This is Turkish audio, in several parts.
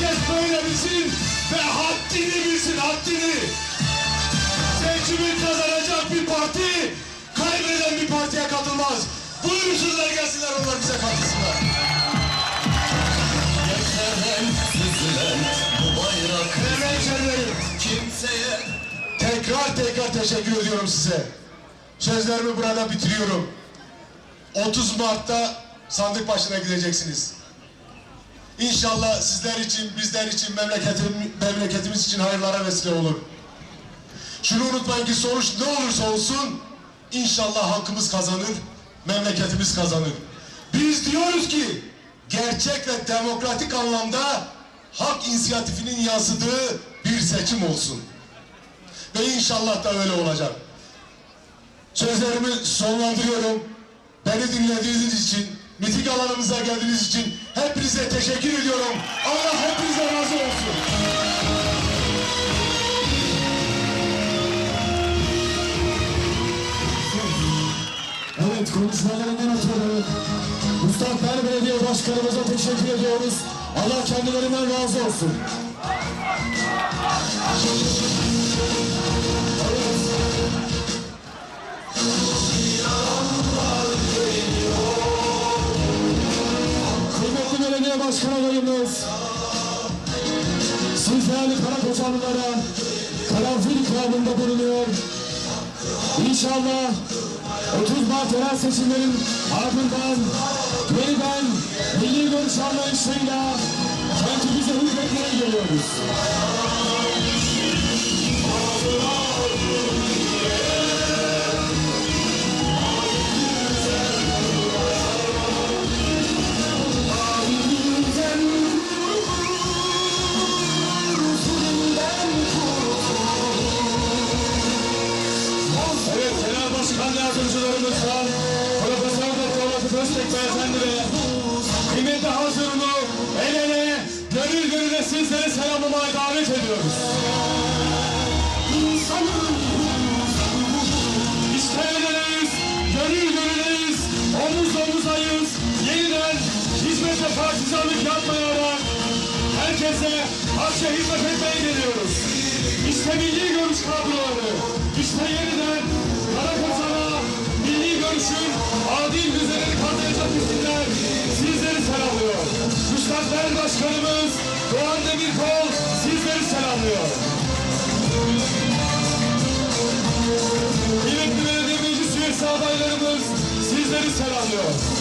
Herkes böyle bilsin ve haddini bilsin, haddini. Seçimi kazanacak bir parti, kaybeden bir partiye katılmaz. Buyursunlar gelsinler onlar bize katılsınlar. Yeterden süzülen bu bayrak Değerli hemşehrilerim, kimseye tekrar tekrar teşekkür ediyorum size. Sözlerimi burada bitiriyorum. 30 Mart'ta sandık başına gideceksiniz. İnşallah sizler için, bizler için, memleketim, memleketimiz için hayırlara vesile olur. Şunu unutmayın ki sonuç ne olursa olsun inşallah halkımız kazanır, memleketimiz kazanır. Biz diyoruz ki gerçek ve demokratik anlamda halk inisiyatifinin yansıdığı bir seçim olsun. Ve inşallah da öyle olacak. Sözlerimi sonlandırıyorum. Beni dinlediğiniz için, miting alanımıza geldiğiniz için hepinize teşekkür ediyorum. Allah hepinize razı olsun. Evet konuşmalarından ötürü Müstakbel Belediye Başkanımıza teşekkür ediyoruz. Allah kendilerinden razı olsun. Bulunuyor. İnşallah 30 Mart yerel seçimlerin ardından yeniden milli görüş anlayışıyla kentimize hizmetmeye geliyoruz. Başkan Yardımcılarımızdan Profesör Doktor Latif Öztek Beyefendi ve kıymetli hazırını el ele, gönül gönüle sizleri selamlamaya davet ediyoruz. İşte öyleyiz, gönül gönüleyiz, omuz omuzayız, yeniden hizmet ve partizanlık yapmayarak herkese hakça hizmet etmeye geliyoruz. İşte milli görüş kadroları, işte yeniden Karakozan'a milli görüşün adil düzenini kazanacak isimler sizleri selamlıyor. Müstakbel Başkanımız Doğan Demirkol sizleri selamlıyor. Kıymetli belediye meclis üyesi adaylarımız sizleri selamlıyor.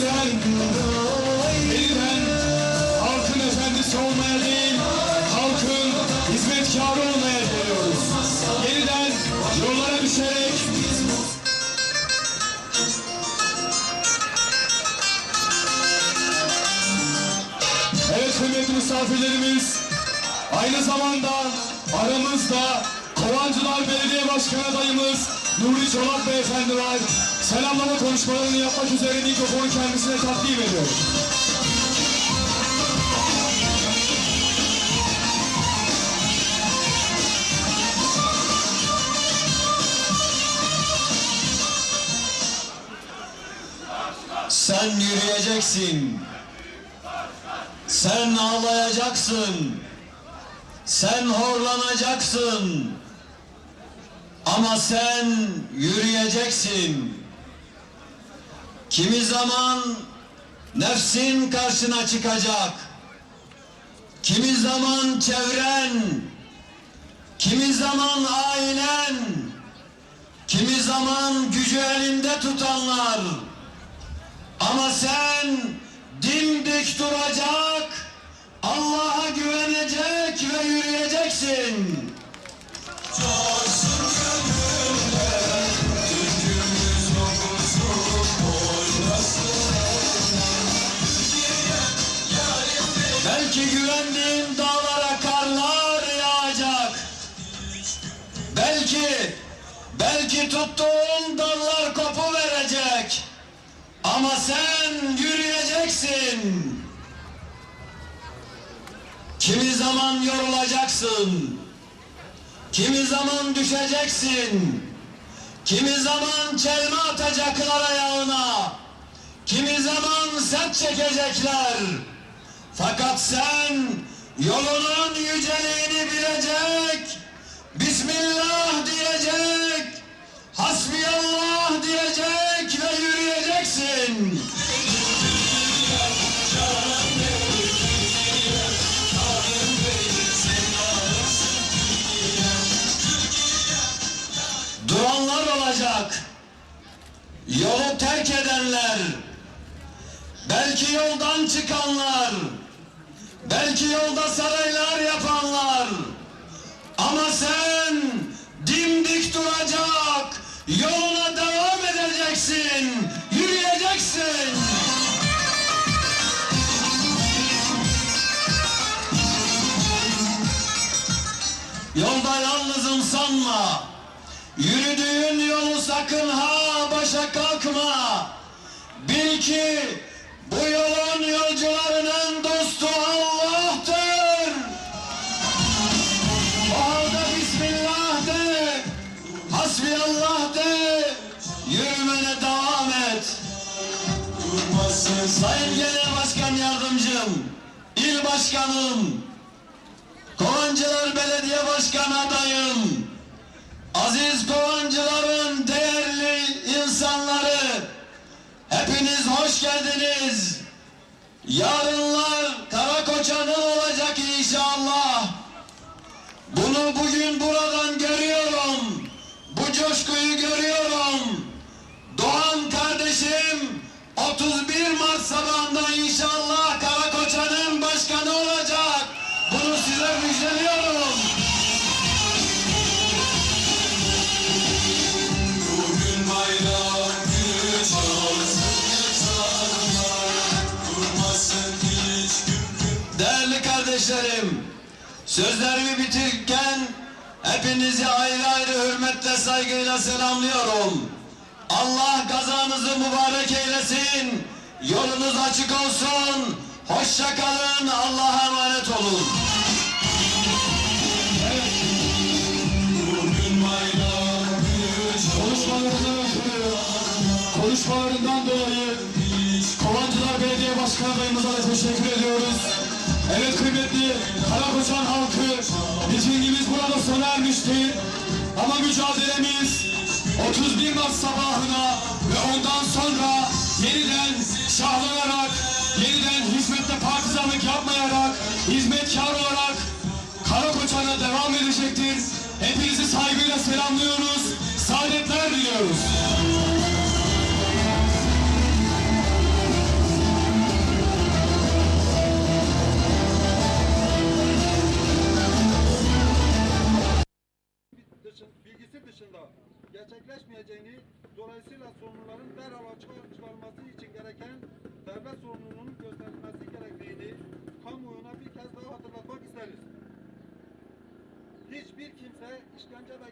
Gayrı Yeniden halkın efendisi olmaya değil, halkın hizmetkarı olmaya geliyoruz. Yeniden yollara düşerek Evet kıymetli misafirlerimiz, aynı zamanda aramızda Kovancılar Belediye Başkanı adayımız Nuri Çolak Beyefendi var. Selamlama konuşmalarını yapmak üzere mikrofonu kendisine takdim ediyorum. Sen yürüyeceksin. Sen ağlayacaksın. Sen horlanacaksın. Ama sen yürüyeceksin. Kimi zaman nefsin karşına çıkacak. Kimi zaman çevren, kimi zaman ailen, kimi zaman gücü elinde tutanlar. Ama sen dimdik duracak, Allah'a güvenecek ve yürüyeceksin. Belki, belki tuttuğun dallar kopu verecek. Ama sen yürüyeceksin. Kimi zaman yorulacaksın. Kimi zaman düşeceksin. Kimi zaman çelme atacaklar ayağına. Kimi zaman set çekecekler. Fakat sen yolunun yüceliğini bilecek. Bismillah diyecek. Hasbiyallah diyecek ve yürüyeceksin. Duranlar olacak. Yolu terk edenler. Belki yoldan çıkanlar. Belki yolda saraylar yapanlar. Ama sen duracak. Yoluna devam edeceksin. Yürüyeceksin. Yolda yalnızım sanma. Yürüdüğün yolu sakın ha başa kalkma. Bil ki bu yolun yolcularının Sayın Genel Başkan Yardımcım, İl Başkanım, Kovancılar Belediye Başkan adayım, aziz Kovancıların değerli insanları, hepiniz hoş geldiniz. Yarınlar Karakoçan'ın olacak inşallah. Bunu bugün buradan 31 Mart sabahında inşallah Karakoçan'ın başkanı olacak. Bunu size müjdeliyorum. Bugün bayram günü çalsın ezanlar Durmasın hiç gün Değerli kardeşlerim, sözlerimi bitirirken hepinizi ayrı ayrı hürmetle saygıyla selamlıyorum. Allah kazanızı mübarek eylesin. Yolunuz açık olsun. Hoşça kalın. Allah'a emanet olun. Konuşmalarından dolayı Kovancılar Belediye Başkan adayımıza da teşekkür ediyoruz. Evet kıymetli Karakoçan halkı, mitingimiz burada sona ermişti. Ama mücadelemiz 31 Mart sabahına ve ondan sonra yeniden şahlanarak, yeniden hizmette partizanlık yapmayarak, hizmetkar olarak Karakoçan'a devam edecektir. Hepinizi saygıyla selamlıyoruz. Saadetler diliyoruz. bilgisi dışında gerçekleşmeyeceğini, dolayısıyla sorunların derhal açığa çıkarılması için gereken devlet sorumluluğunun gösterilmesi gerektiğini kamuoyuna bir kez daha hatırlatmak isteriz. Hiçbir kimse işkence ve